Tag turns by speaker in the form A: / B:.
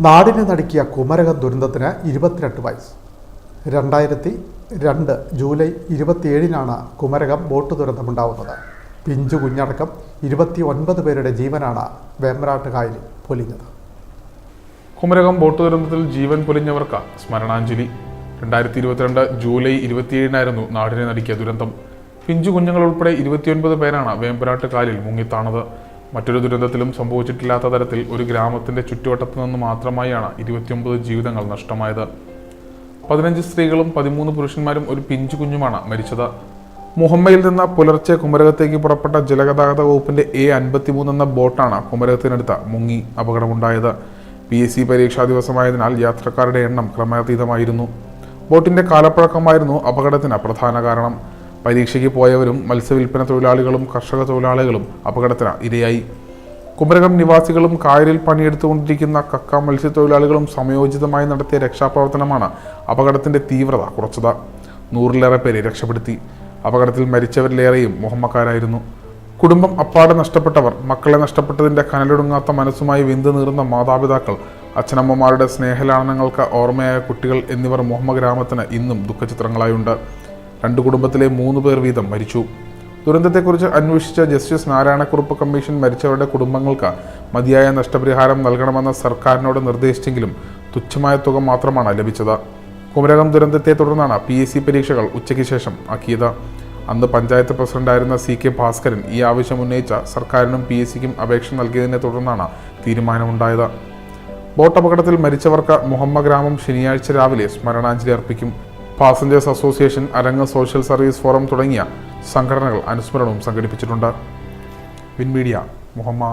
A: നാടിനെ നടുക്കിയ കുമരകം ദുരന്തത്തിന് ഇരുപത്തിരണ്ട് വയസ്സ്. രണ്ടായിരത്തി രണ്ട് ജൂലൈ ഇരുപത്തിയേഴിനാണ് കുമരകം ബോട്ട് ദുരന്തമുണ്ടാവുന്നത്. പിഞ്ചു കുഞ്ഞടക്കം ഇരുപത്തി ഒൻപത് പേരുടെ ജീവനാണ് വേമ്പനാട്ട് കായലിൽ പൊലിഞ്ഞത്.
B: കുമരകം ബോട്ട് ദുരന്തത്തിൽ ജീവൻ പൊലിഞ്ഞവർക്ക് സ്മരണാഞ്ജലി. രണ്ടായിരത്തി ഇരുപത്തിരണ്ട് ജൂലൈ ഇരുപത്തിയേഴിനായിരുന്നു നാടിനെ നടുക്കിയ ദുരന്തം. പിഞ്ചു കുഞ്ഞുങ്ങൾ ഉൾപ്പെടെ ഇരുപത്തിയൊൻപത് പേരാണ് വേമ്പനാട്ട് കാലിൽ മുങ്ങിത്താണത്. മറ്റൊരു ദുരന്തത്തിലും സംഭവിച്ചിട്ടില്ലാത്ത തരത്തിൽ ഒരു ഗ്രാമത്തിന്റെ ചുറ്റുവട്ടത്തു നിന്ന് മാത്രമായാണ് ഇരുപത്തിയൊമ്പത് ജീവിതങ്ങൾ നഷ്ടമായത്. പതിനഞ്ച് സ്ത്രീകളും പതിമൂന്ന് പുരുഷന്മാരും ഒരു പിഞ്ചു കുഞ്ഞുമാണ് മരിച്ചത്. മുഹമ്മയിൽ നിന്ന് പുലർച്ചെ കുമരകത്തേക്ക് പുറപ്പെട്ട ജലഗതാഗത വകുപ്പിന്റെ എ അൻപത്തിമൂന്ന് എന്ന ബോട്ടാണ് കുമരകത്തിനടുത്ത് മുങ്ങി അപകടമുണ്ടായത്. പി എസ് സി പരീക്ഷാ ദിവസമായതിനാൽ യാത്രക്കാരുടെ എണ്ണം ക്രമാതീതമായിരുന്നു. ബോട്ടിന്റെ കാലപ്പഴക്കമായിരുന്നു അപകടത്തിന് പ്രധാന കാരണം. പരീക്ഷയ്ക്ക് പോയവരും മത്സ്യവില്പന തൊഴിലാളികളും കർഷക തൊഴിലാളികളും അപകടത്തിന് ഇരയായി. കുമരകം നിവാസികളും കായലിൽ പണിയെടുത്തുകൊണ്ടിരിക്കുന്ന കക്ക മത്സ്യത്തൊഴിലാളികളും സമയോചിതമായി നടത്തിയ രക്ഷാപ്രവർത്തനമാണ് അപകടത്തിന്റെ തീവ്രത കുറച്ചത്. നൂറിലേറെ പേരെ രക്ഷപ്പെടുത്തി. അപകടത്തിൽ മരിച്ചവരിലേറെയും മുഹമ്മക്കാരായിരുന്നു. കുടുംബം അപ്പാടെ നഷ്ടപ്പെട്ടവർ മക്കളെ നഷ്ടപ്പെട്ടതിന്റെ കനലൊടുങ്ങാത്ത മനസ്സുമായി വിന്തു നീറുന്ന മാതാപിതാക്കൾ അച്ഛനമ്മമാരുടെ സ്നേഹലാളനങ്ങൾക്ക് ഓർമ്മയായ കുട്ടികൾ എന്നിവർ മുഹമ്മ ഗ്രാമത്തിന് ഇന്നും ദുഃഖചിത്രങ്ങളായുണ്ട്. രണ്ട് കുടുംബത്തിലെ മൂന്ന് പേർ വീതം മരിച്ചു. ദുരന്തത്തെക്കുറിച്ച് അന്വേഷിച്ച ജസ്റ്റിസ് നാരായണക്കുറുപ്പ് കമ്മീഷൻ മരിച്ചവരുടെ കുടുംബങ്ങൾക്ക് മതിയായ നഷ്ടപരിഹാരം നൽകണമെന്ന് സർക്കാരിനോട് നിർദ്ദേശിച്ചെങ്കിലും തുച്ഛമായ തുക മാത്രമാണ് ലഭിച്ചത്. കുമരകം ദുരന്തത്തെ തുടർന്നാണ് പി എസ് സി പരീക്ഷകൾ ഉച്ചയ്ക്ക് ശേഷം ആക്കിയത്. അന്ന് പഞ്ചായത്ത് പ്രസിഡന്റായിരുന്ന സി കെ ഭാസ്കരൻ ഈ ആവശ്യം ഉന്നയിച്ച സർക്കാരിനും പി എസ് സിക്കും അപേക്ഷ നൽകിയതിനെ തുടർന്നാണ് തീരുമാനമുണ്ടായത്. ബോട്ട് അപകടത്തിൽ മരിച്ചവർക്ക് മുഹമ്മ ഗ്രാമം ശനിയാഴ്ച രാവിലെ സ്മരണാഞ്ജലി അർപ്പിക്കും. Passengers association Arangu social service forum തുടങ്ങിയ സംഘടനകൾ അനുസ്മരണവും സംഘടിപ്പിച്ചിട്ടുണ്ട്. വിൻമീഡിയ മുഹമ്മ